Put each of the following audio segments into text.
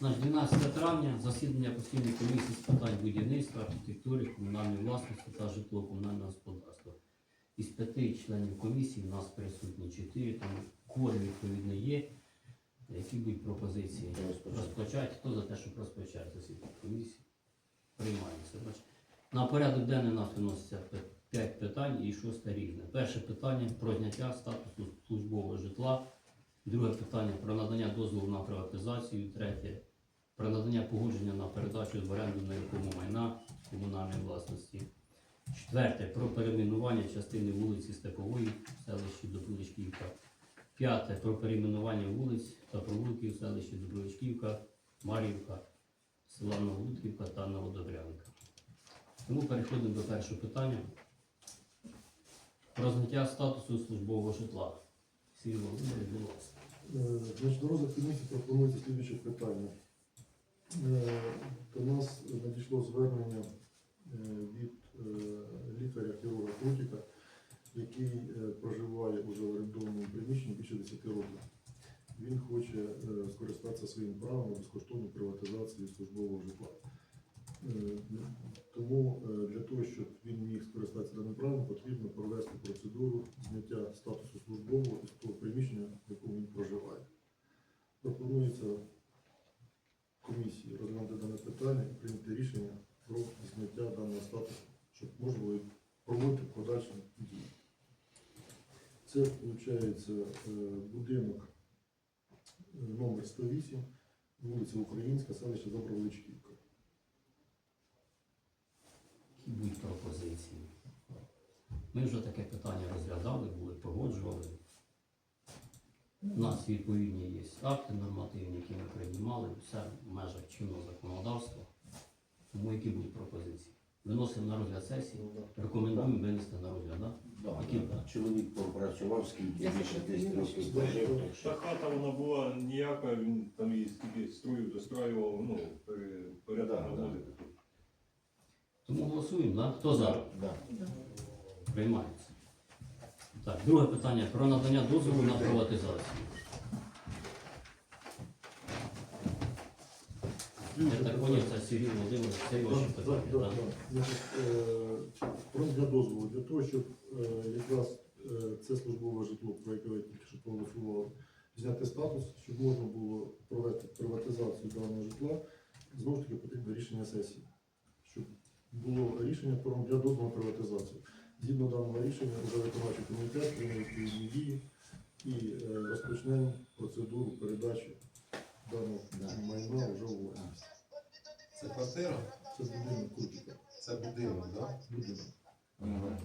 Значить, 12 травня засідання постійної комісії з питань будівництва, архітектури, комунальної власності та житлово-комунального господарства. Із п'яти членів комісії у нас присутні чотири, тому кворум відповідно є. Які будуть пропозиції? Розпочати. Хто за те, щоб розпочати засідання комісії? Приймається. На порядок денний у нас виноситься 5 питань і шосте різне. Перше питання про зняття статусу службового житла. Друге питання про надання дозволу на приватизацію. Третє про надання погодження на передачу в оренду нерухомого майна комунальної власності. Четверте про перейменування частини вулиці Степової в селищі Доброличківка. П'яте про перейменування вулиць та провулків в селищі Доброличківка, Мар'ївка, села Новолутківка та Новодобрянка. Тому переходимо до першого питання. Про зняття статусу службового житла. Сергій Володимирович, будь ласка. Е, Значить, на розгляд комісії пропонується питання. Е, До нас надійшло звернення е, від е, лікаря хірурга Крутіка, який проживає уже в орендованому приміщенні більше 10 років. Він хоче скористатися своїм правом на безкоштовну приватизацію службового житла. Тому для того, щоб він міг скористатися даним правом, потрібно провести процедуру зняття статусу службового із того приміщення, в якому він проживає. Пропонується комісії розглянути дане питання і прийняти рішення про зняття даного статусу, щоб можна було проводити подальші дії. Це виходить будинок е, номер 108, вулиця Українська, селище Доброволичківка. Які будуть пропозиції? Ми вже таке питання розглядали, були, погоджували. У нас відповідні є акти нормативні, які ми приймали, все в межах чинного законодавства. Тому які будуть пропозиції? Виносимо на розгляд сесії, рекомендуємо винести на розгляд, так? Да, да, да. Чоловік попрацював, скільки більше 10 років прожив, так Та що хата вона була ніяка, він там її скільки строїв, достроював, ну, пере- порядок Да, да. наводити. Тому голосуємо, так? Хто за? Да. Приймається. Так, друге питання про надання дозволу на приватизацію. Я так поняв, це Сергій Володимирович, це ваші питання, так. Е, Про для дозволу, для того, щоб е, якраз е, це службове житло, про яке ви тільки що проголосували, зняти статус, щоб можна було провести приватизацію даного житла, знову ж таки потрібно рішення сесії, щоб було рішення про для дозволу приватизацію. Згідно даного рішення, вже виконавчий комітет прийме відповідні дії і е, розпочнемо процедуру передачі даного майна вже у власність. Це квартира? Це будинок Крутіка. Це будинок, так? Да? Будинок.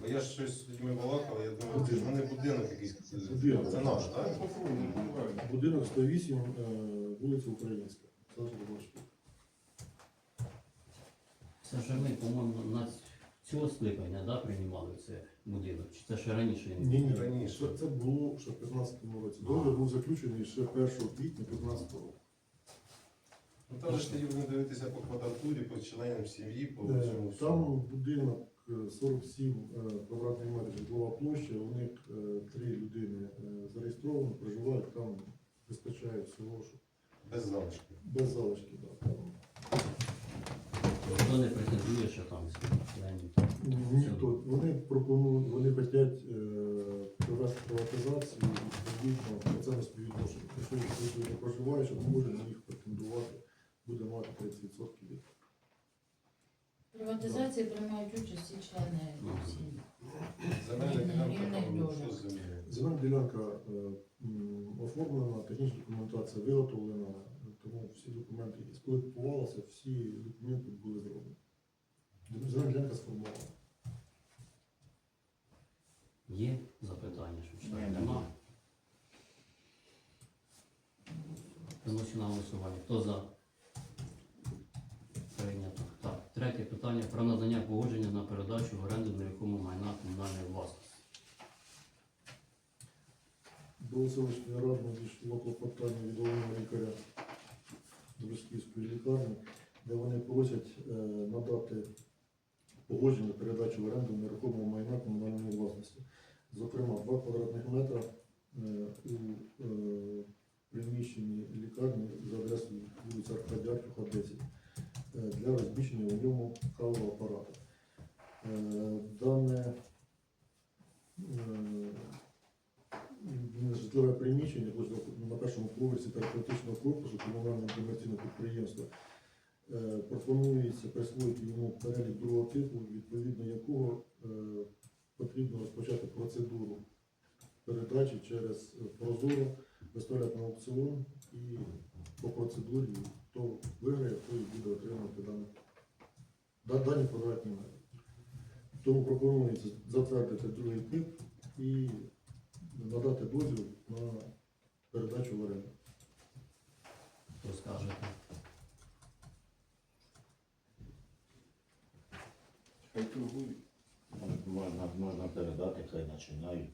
Бо я ж щось з людьми балакав, я думаю, що вони будинок якийсь. Будинок. Це наш, так? Будинок 108, е, вулиця Українська. Селище Доброчки. Це ми, по-моєму, на цього скликання да, приймали це будинок. Чи це ще раніше? він Ні, ні, Раніше. Це, це було ще в 15-му році. Договір був заключений ще 1 квітня 15 року. Ну там же ж тоді будемо дивитися по квадратурі, по членам сім'ї, по Е, цьому Там будинок е, 47 е, квадратних метрів житлова площа, у них е, три людини е, зареєстровані, проживають там, вистачає всього, що Без залишків. без залишки. Да, там. Хто не претендує, що там членів? Ніхто. Вони пропонують, вони хочуть е, провести приватизацію відповідно процентне співвідношення. Якщо люди проживають, що може на них претендувати, буде мати 30% від. Приватизації приймають участь всі члени сім'ї. Земельна ділянка там що з землею? Земельна ділянка е, м, оформлена, технічна документація виготовлена, тому всі документи, які сплитувалися, всі документи були зроблені. Земельна ділянка сформована. Є запитання, що Ні, читати? нема. Нема. Виносимо на голосування. Хто за? Прийнято. Так, третє питання про надання погодження на передачу в оренду нерухомого майна комунальної власності. До селищної ради надійшло клопотання від головного лікаря Добросківської лікарні, де вони просять е, надати погодження на передачу в оренду нерухомого майна комунальної власності. Зокрема, 2 квадратних метра е, у е, приміщенні лікарні за адресою вулиця Аркадія Е, для розміщення у ньому кавоапарату. Е, е, дане житлове приміщення на першому поверсі терапевтичного корпусу комунального комерційного підприємства. Пропонується присвоїти йому перелік другого типу, відповідно якого потрібно розпочати процедуру передачі через прозору виставляти аукціон і по процедурі хто виграє, той буде отримувати дані, дані квадратні метри. Тому пропонується затвердити другий тип і надати дозвіл на передачу в оренду. Хто скажете? Хай торгують. Можна, можна передати, хай починають.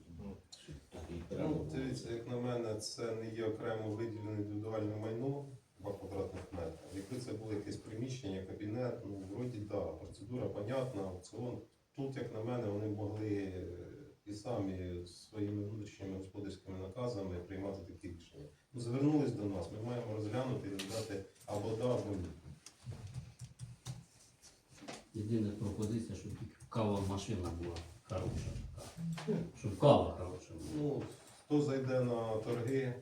Ну. Треба. Дивіться, як на мене, це не є окремо виділене індивідуальне майно 2 квадратних метри. Якби це було якесь приміщення, кабінет, ну вроді да, процедура понятна, аукціон. Тут, як на мене, вони могли і самі своїми внутрішніми господарськими наказами приймати такі рішення. Ну, звернулись до нас, ми маємо розглянути і дати або да, або ні. Єдина пропозиція, щоб тільки кава машина була хороша. така. Щоб кава хороша була. Ну, хто зайде на торги,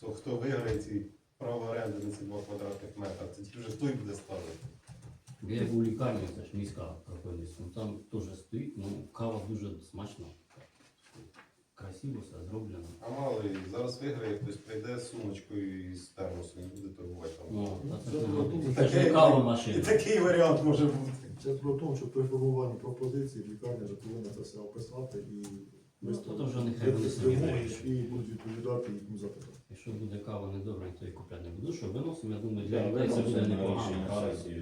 то хто виграє ці право оренди на ці 2 квадратних метри, це ті вже той буде ставити. Я був у лікарні, це ж міська проходиться, там теж стоїть, ну кава дуже смачна. Красиво все зроблено. А мало зараз виграє, хтось прийде з сумочкою і з термосом і буде торгувати там. Ну, це ж не про годиться. тому, Це ж не кава І машина. такий варіант може бути. Це про те, що при формуванні пропозиції лікарня вже повинна це все описати і Ну, то то вже нехай вони самі вимоги, і будуть відповідати їхнім запитам. Якщо буде кава недобра, то і купляти не буду. Що виносимо, я думаю, для людей це буде непогано.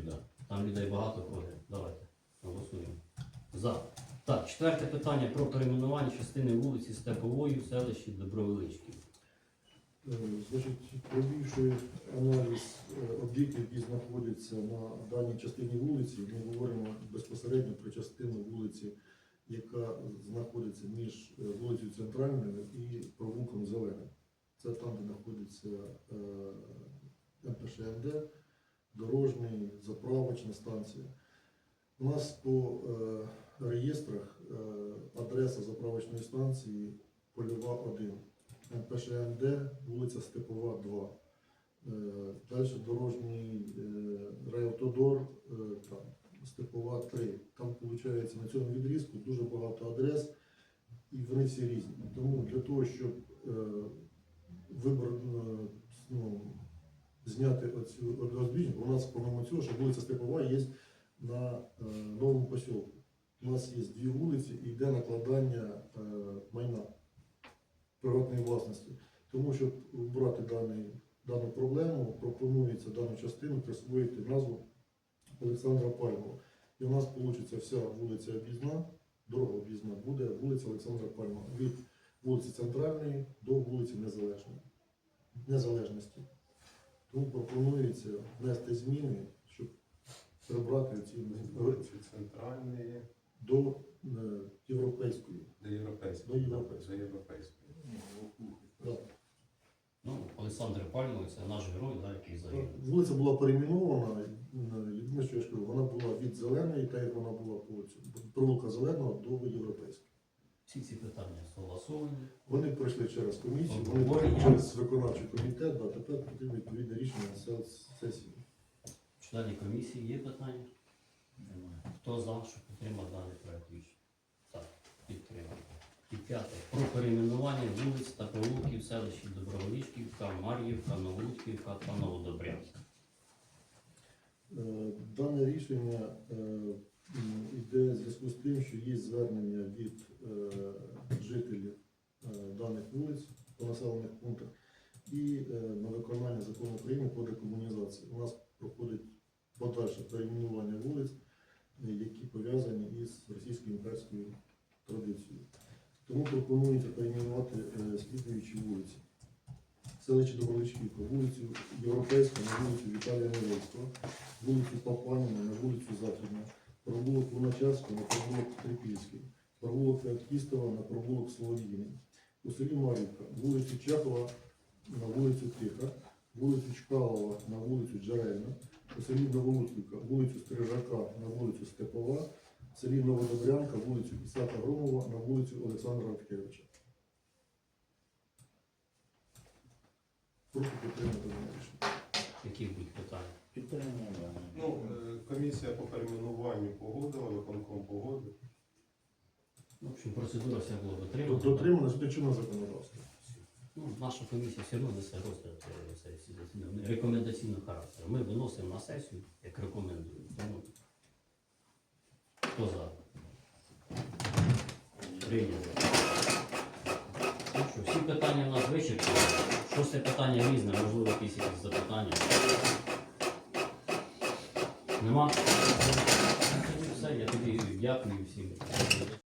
да. Там людей багато ходить. Давайте голосуємо. За. Так, четверте питання про перейменування частини вулиці Степової в селищі Добровеличків. Е, Значить, провівши аналіз е, об'єктів, які знаходяться на даній частині вулиці, ми говоримо безпосередньо про частину вулиці, яка знаходиться між е, вулицею Центральною і провулком Зеленим. Це там, де знаходиться е, МПШМД, дорожній, заправочна станція. У нас по е, реєстрах адреса заправочної станції Польова 1. МПШМД, вулиця Степова, 2. Е, Далі дорожній райавтодор, е, там, Степова 3. Там, виходить, на цьому відрізку дуже багато адрес, і вони всі різні. Тому для того, щоб е, вибор, е, ну, зняти оцю розбіжність, у нас, помимо цього, що вулиця Степова є на е, новому посілку. У нас є дві вулиці і йде накладання майна приватної власності. Тому, щоб брати дану проблему, пропонується дану частину присвоїти назву Олександра Пальмова. І у нас вийде вся вулиця Об'їзна, дорога об'їзна, буде вулиця Олександра Пальмова. Від вулиці Центральної до вулиці Незалежної. Незалежності. Тому пропонується внести зміни, щоб прибрати ці Вулиці центральної до е, європейської. до європейської. До європейської. До європейської. Да. Ну, Олександр Пальмовий це наш герой, да, який загинув. Вулиця була перейменована. Єдине, що я ж кажу, вона була від зеленої, так як вона була по провулка зеленого до європейської. Всі ці питання согласовані. Вони пройшли через комісію, вони пройшли через виконавчий комітет, да, тепер потрібно відповідне рішення на се- сесії. Членів комісії є питання? Немає. Хто за, що підтримав даний проект рішення? Так, підтримав. І п'яте. Про перейменування вулиць та провулків селищі Доброволічківка, Мар'ївка, Новолудківка та Новодобрянська. Е, Дане рішення е, йде в зв'язку з тим, що є звернення від е, жителів даних вулиць по населених пунктах і на виконання закону України по декомунізації. У нас проходить подальше перейменування вулиць, які пов'язані із російською імперською традицією. Тому пропонується перейменувати е, слідуючі вулиці. Селище Добровичківка, вулицю Європейська на вулицю Віталія Невельського, вулицю Папаніна на вулицю Західну, провулок Луначарського на провулок Трипільський, провулок Феоктістова на провулок Солов'їний. У селі Марівка вулицю Чехова на вулицю Тиха, вулицю Чкалова на вулицю Джерельна, у селі Новолутківка вулицю Стрижака на вулицю Степова, в селі Новодобрянка вулицю Ісака Громова на вулицю Олександра Радкевича. Прошу підтримати дане рішення. Які будуть питання? Ну, е, комісія по перейменуванню погодила, виконком погодив. Ну, В общем, процедура вся була Тобто дотримана. дотримано згідно чинного законодавства. Ну, наша комісія все одно несе розгляд е, сесії засідання рекомендаційного характеру. Ми виносимо на сесію, як рекомендуємо. Хто за? Прийнято. Ну що, всі питання в нас вичерпані. Шосте питання різне, можливо, якісь якісь запитання. Нема? Все, я тобі дякую всім.